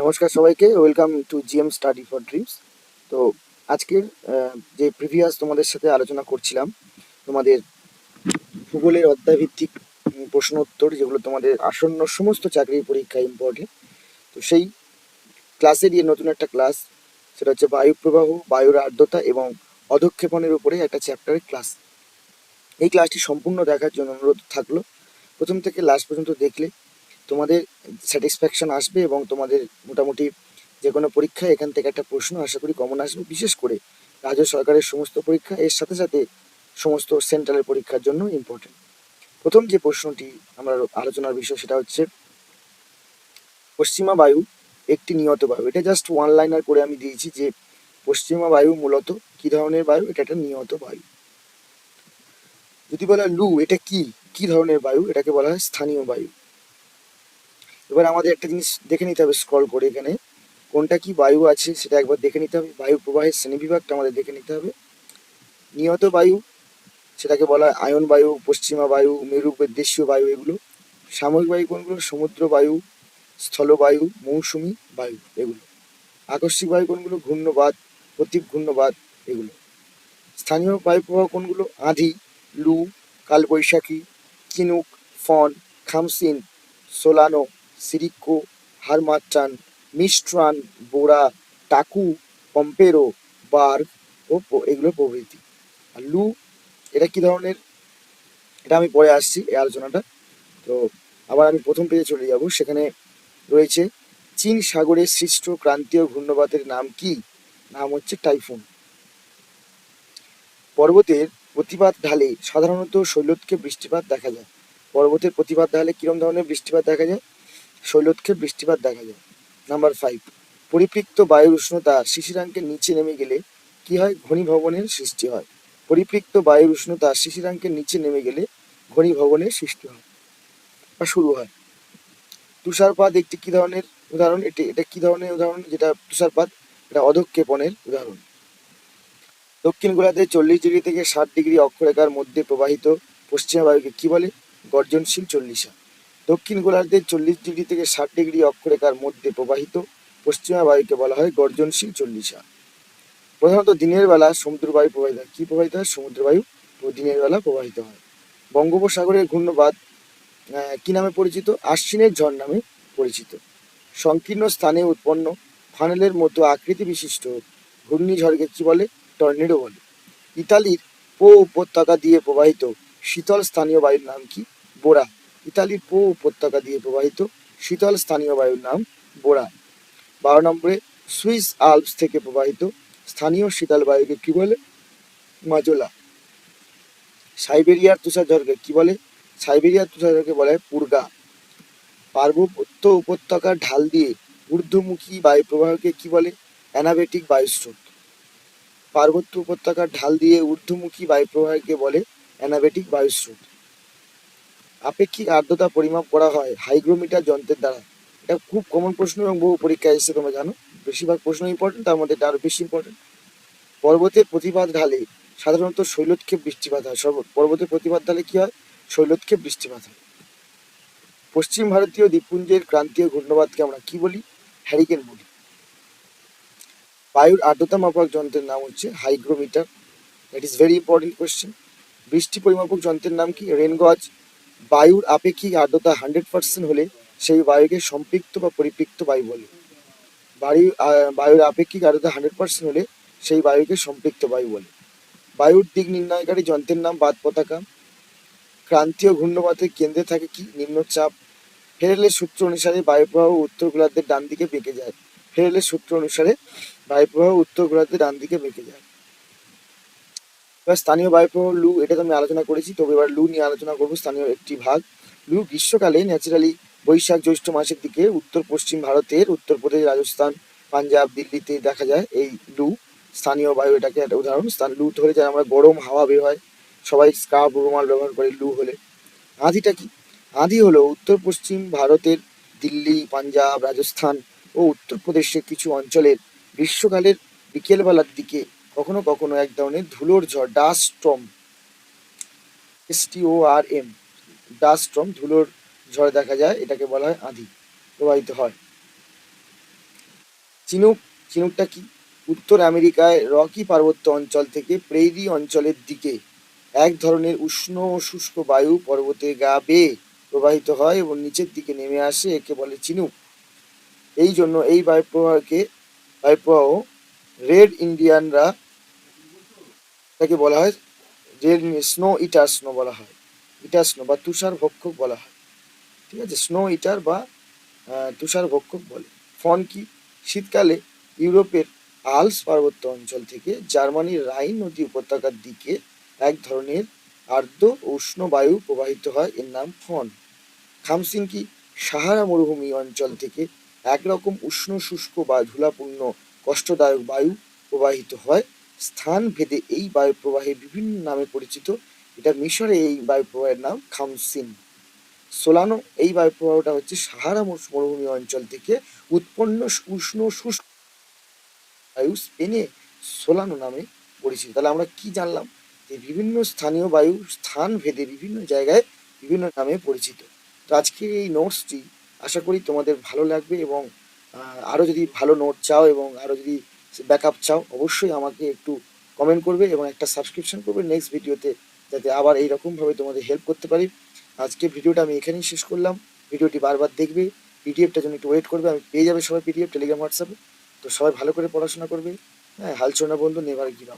নমস্কার সবাইকে welcome to GM study for dreams তো আজকের যে প্রিভিয়াস তোমাদের সাথে আলোচনা করছিলাম, তোমাদের ভূগোলের অধ্যায়ভিত্তিক প্রশ্ন উত্তর যেগুলো তোমাদের আসন্ন সমস্ত চাকরির পরীক্ষা ইম্পর্টেন্ট তো সেই ক্লাসেরই নতুন একটা ক্লাস সেটা হচ্ছে বায়ু প্রবাহ বায়ুর আর্দ্রতা এবং অধক্ষেপণের উপরে একটা চ্যাপ্টারের ক্লাস এই ক্লাসটি সম্পূর্ণ দেখার জন্য অনুরোধ থাকল। প্রথম থেকে লাস্ট পর্যন্ত দেখলে তোমাদের স্যাটিসফ্যাকশন আসবে এবং তোমাদের মোটামুটি যে কোনো পরীক্ষায় এখান থেকে একটা প্রশ্ন আশা করি কমন আসবে। বিশেষ করে রাজ্য সরকারের সমস্ত পরীক্ষা এর সাথে সাথে সমস্ত সেন্ট্রালের পরীক্ষার জন্য ইম্পর্টেন্ট প্রথম যে প্রশ্নটি আমরা আলোচনার বিষয় সেটা হচ্ছে, পশ্চিমা বায়ু একটি নিয়ত বায়ু। এটা জাস্ট ওয়ান লাইনার করে আমি দিয়েছি যে পশ্চিমা বায়ু মূলত কি ধরনের বায়ু? এটা একটা নিয়ত বায়ু। যদি বলা লু, এটা কি? কি ধরনের বায়ু? এটাকে বলা হয় স্থানীয় বায়ু। এবার আমাদের একটা জিনিস দেখে নিতে হবে স্ক্রল করে এখানে। কোনটা কি বায়ু আছে সেটা একবার দেখে নিতে হবে। বায়ু প্রবাহের শ্রেণীবিভাগটা আমাদের দেখে নিতে হবে। নিয়ত বায়ু, সেটাকে বলা হয় আয়ন বায়ু, পশ্চিমা বায়ু মেরু দেশীয় বায়ু এগুলো। সাময়িক বায়ু কোনগুলো? সমুদ্র বায়ু স্থলবায়ু মৌসুমি বায়ু এগুলো। আকস্মিক বায়ু কোনগুলো? ঘূর্ণবাদ প্রতীপ ঘূর্ণবাদ এগুলো। স্থানীয় বায়ু প্রবাহ কোনগুলো? আঁধি, লু, কালবৈশাখী, কিনুক, ফন, খামসিন, সোলানো সিরিকো হারমাচান মিস্ট্রান বোরা, টাকু, পম্পেরো, বার্গ ও এগুলো প্রভৃতি। আর লু, এটা কি ধরনের? এটা আমি পরে আসছি এই আলোচনাটা। তো আবার আমি প্রথম পেজে চলে যাব। সেখানে রয়েছে, চীন সাগরে সৃষ্ট ক্রান্তীয় ঘূর্ণবাতের নাম কি? নাম হচ্ছে টাইফুন। পর্বতের প্রতিপাত ঢালে সাধারণত শৈলোৎক্ষে বৃষ্টিপাত দেখা যায়। পর্বতের প্রতিপাত ঢালে কিরম ধরনের বৃষ্টিপাত দেখা যায়? শৈলোৎক্ষে বৃষ্টিপাত দেখা যায়। নাম্বার ফাইভ পরিপৃক্ত বায়ুর উষ্ণতা শিশিরাঙ্কের নিচে নেমে গেলে কি হয়? ঘনীভবনের সৃষ্টি হয়। পরিপৃক্ত বায়ুর উষ্ণতা শিশিরাঙ্কের নিচে নেমে গেলে ঘনীভবনের সৃষ্টি হয় বা শুরু হয়। তুষারপাত একটি কি ধরনের উদাহরণ? এটি, এটা কি ধরনের উদাহরণ? যেটা তুষারপাত, এটা অধক্ষেপণের উদাহরণ। দক্ষিণ গোলার্ধে চল্লিশ ডিগ্রি থেকে ষাট ডিগ্রি অক্ষরেখার মধ্যে প্রবাহিত পশ্চিমা বায়ুকে কি বলে? গর্জনশীল চল্লিশা। দক্ষিণ গোলার্ধের চল্লিশ ডিগ্রি থেকে ষাট ডিগ্রি অক্ষরেখার মধ্যে প্রবাহিত, পশ্চিমা বায়ুকে বলা হয় গর্জনশীল চল্লিশা। প্রধানত দিনের বেলা সমুদ্র বায়ু প্রবাহিত হয়। কি প্রবাহিত হয়? সমুদ্র বায়ু দিনের বেলা প্রবাহিত হয়। বঙ্গোপসাগরের ঘূর্ণবাদ কি নামে পরিচিত? আশ্বিনের ঝড় নামে পরিচিত। সংকীর্ণ স্থানে উৎপন্ন ফানেলের মতো আকৃতি বিশিষ্ট ঘূর্ণিঝড়কে কি বলে? টর্নেডো বলে। ইতালির পো উপত্যকা দিয়ে প্রবাহিত শীতল স্থানীয় বায়ুর নাম কি? বোরা। ইতালির পো উপত্যকা দিয়ে প্রবাহিত শীতল স্থানীয় বায়ুর নাম বোরা। বারো নম্বরে সুইস আলপস থেকে প্রবাহিত স্থানীয় শীতল বায়ুকে কি বলে? মাজোলা। সাইবেরিয়ার তুষারঝড়কে কি বলে? সাইবেরিয়ার তুষারঝড়কে বলে পুরগা। পার্বত্য উপত্যকার ঢাল দিয়ে ঊর্ধ্বমুখী বায়ু প্রবাহকে কি বলে? অ্যানাবেটিক বায়ুস্রোত। পার্বত্য উপত্যকার ঢাল দিয়ে ঊর্ধ্বমুখী বায়ু প্রবাহকে বলে অ্যানাবেটিক বায়ুস্রোত। আপেক্ষিক আর্দ্রতা পরিমাপ করা হয় হাইগ্রোমিটার যন্ত্রের দ্বারা। এটা খুব কমন প্রশ্ন এবং বহু পরীক্ষায় এসেছে, তোমরা জানো। বেশিরভাগ প্রশ্ন ইম্পর্টেন্ট তার মধ্যে এটা আরও বেশি ইম্পর্টেন্ট পর্বতের প্রতিবাদ ঢালে সাধারণত শৈলোৎক্ষেপ বৃষ্টিপাত হয়। সর্ব পর্বতের প্রতিবাদ ঢালে কী হয়? শৈলোৎক্ষেপ বৃষ্টিপাত হয়। পশ্চিম ভারতীয় দ্বীপপুঞ্জের ক্রান্তীয় ঘূর্ণবাদকে আমরা কি বলি? হ্যারিকেন বলি। বায়ুর আর্দ্রতা মাপক যন্ত্রের নাম হচ্ছে hygrometer. That is very important question বৃষ্টি পরিমাপক যন্ত্রের নাম কি? রেনগজ বায়ুর আপেক্ষিক আর্দ্রতা হান্ড্রেড পার্সেন্ট হলে সেই বায়ুকে সম্পৃক্ত বা পরিপৃক্ত বায়ু বলে। বায়ু বায়ুর আপেক্ষিক আর্দ্রতা হান্ড্রেড পার্সেন্ট হলে সেই বায়ুকে সম্পৃক্ত বায়ু বলে। বায়ুর দিক নির্ণয়কারী যন্ত্রের নাম বাদ পতাকা। ক্রান্তীয় ঘূর্ণবাতের কেন্দ্রে থাকে কি? নিম্নচাপ। ফেরেলের সূত্র অনুসারে বায়ুপ্রবাহ উত্তর গোলার্ধের ডান দিকে বেঁকে যায়। ফেরেলের সূত্র অনুসারে বায়ুপ্রবাহ উত্তর গোলার্ধের ডান দিকে বেঁকে যায়। এবার স্থানীয় বায়ুপ্রবাহ লু, এটা তো আমি আলোচনা করেছি, তবে এবার লু নিয়ে আলোচনা করব স্থানীয় একটি ভাগ। লু গ্রীষ্মকালে ন্যাচারালি বৈশাখ জ্যৈষ্ঠ মাসের দিকে উত্তর পশ্চিম ভারতের উত্তরপ্রদেশ রাজস্থান, পাঞ্জাব, দিল্লিতে দেখা যায় এই লু। স্থানীয় বায়ু এটাকে একটা উদাহরণ, স্থান, লু ধরে যারা আমরা গরম হাওয়া বের হয়, সবাই স্কার্ফ, রুমাল ব্যবহার করে লু হলে। আঁধিটা কি? আঁধি হলো উত্তর পশ্চিম ভারতের, দিল্লি, পাঞ্জাব, রাজস্থান ও উত্তরপ্রদেশের কিছু অঞ্চলের গ্রীষ্মকালের বিকেলবেলার দিকে কখনো কখনো এক ধরনের ধুলোর ঝড় ডাস্ট্রম এস টি আর এম ডাস্ট্রম ধুলোর ঝড় দেখা যায়, এটাকে বলা হয় আঁধি প্রবাহিত হয়। চিনুক, চিনুকটা কি? উত্তর আমেরিকায় রকি পার্বত্য অঞ্চল থেকে প্রেরি অঞ্চলের দিকে এক ধরনের উষ্ণ ও শুষ্ক বায়ু পর্বতের গা বেয়ে প্রবাহিত হয় এবং নিচের দিকে নেমে আসে, একে বলে চিনুক। এই জন্য এই বায়ুপ্রবাহকে, বায়ুপ্রবাহ রেড ইন্ডিয়ানরা তাকে বলা হয় রেড স্নো ইটার স্নো বলা হয়, ইটার স্নো বা তুষার ভক্ষক বলা হয়, ঠিক আছে? স্নো ইটার বা তুষার ভক্ষক বলে। ফন কি? শীতকালে ইউরোপের আলস পার্বত্য অঞ্চল থেকে জার্মানির রাইন নদী উপত্যকার দিকে এক ধরনের আর্দ্র উষ্ণ বায়ু প্রবাহিত হয়, এর নাম ফন। খামসিন কি সাহারা মরুভূমি অঞ্চল থেকে একরকম উষ্ণ শুষ্ক বা ধুলাপূর্ণ কষ্টদায়ক বায়ু প্রবাহিত হয়। স্থান ভেদে এই বায়ু প্রবাহে বিভিন্ন নামে পরিচিত। এটা মিশরে এই বায়ু প্রবাহের নাম খামসিন। সোলানো এই বায়ু প্রবাহটা হচ্ছে সাহারা মরুভূমি অঞ্চল থেকে উৎপন্ন উষ্ণ শুষ্ক বায়ু স্পেনে সোলানো নামে পরিচিত। তাহলে আমরা কি জানলাম? যে বিভিন্ন স্থানীয় বায়ু স্থান ভেদে বিভিন্ন জায়গায় বিভিন্ন নামে পরিচিত। তো আজকের এই নোটসটি আশা করি তোমাদের ভালো লাগবে এবং আহ, আরও যদি ভালো নোট চাও এবং আরও যদি ব্যাকআপ চাও অবশ্যই আমাকে একটু কমেন্ট করবে এবং একটা সাবস্ক্রিপশন করবে নেক্সট ভিডিওতে যাতে আবার এই রকমভাবে তোমাদের হেল্প করতে পারি। আজকে ভিডিওটা আমি এখানেই শেষ করলাম। ভিডিওটি বারবার দেখবে পিডিএফটা যেন একটু ওয়েট করবে আমি পেয়ে যাবে সবাই পিডিএফ টেলিগ্রাম হোয়াটসঅ্যাপে তো সবাই ভালো করে পড়াশোনা করবে। হ্যাঁ হাল বন্ধু নেভার গিভ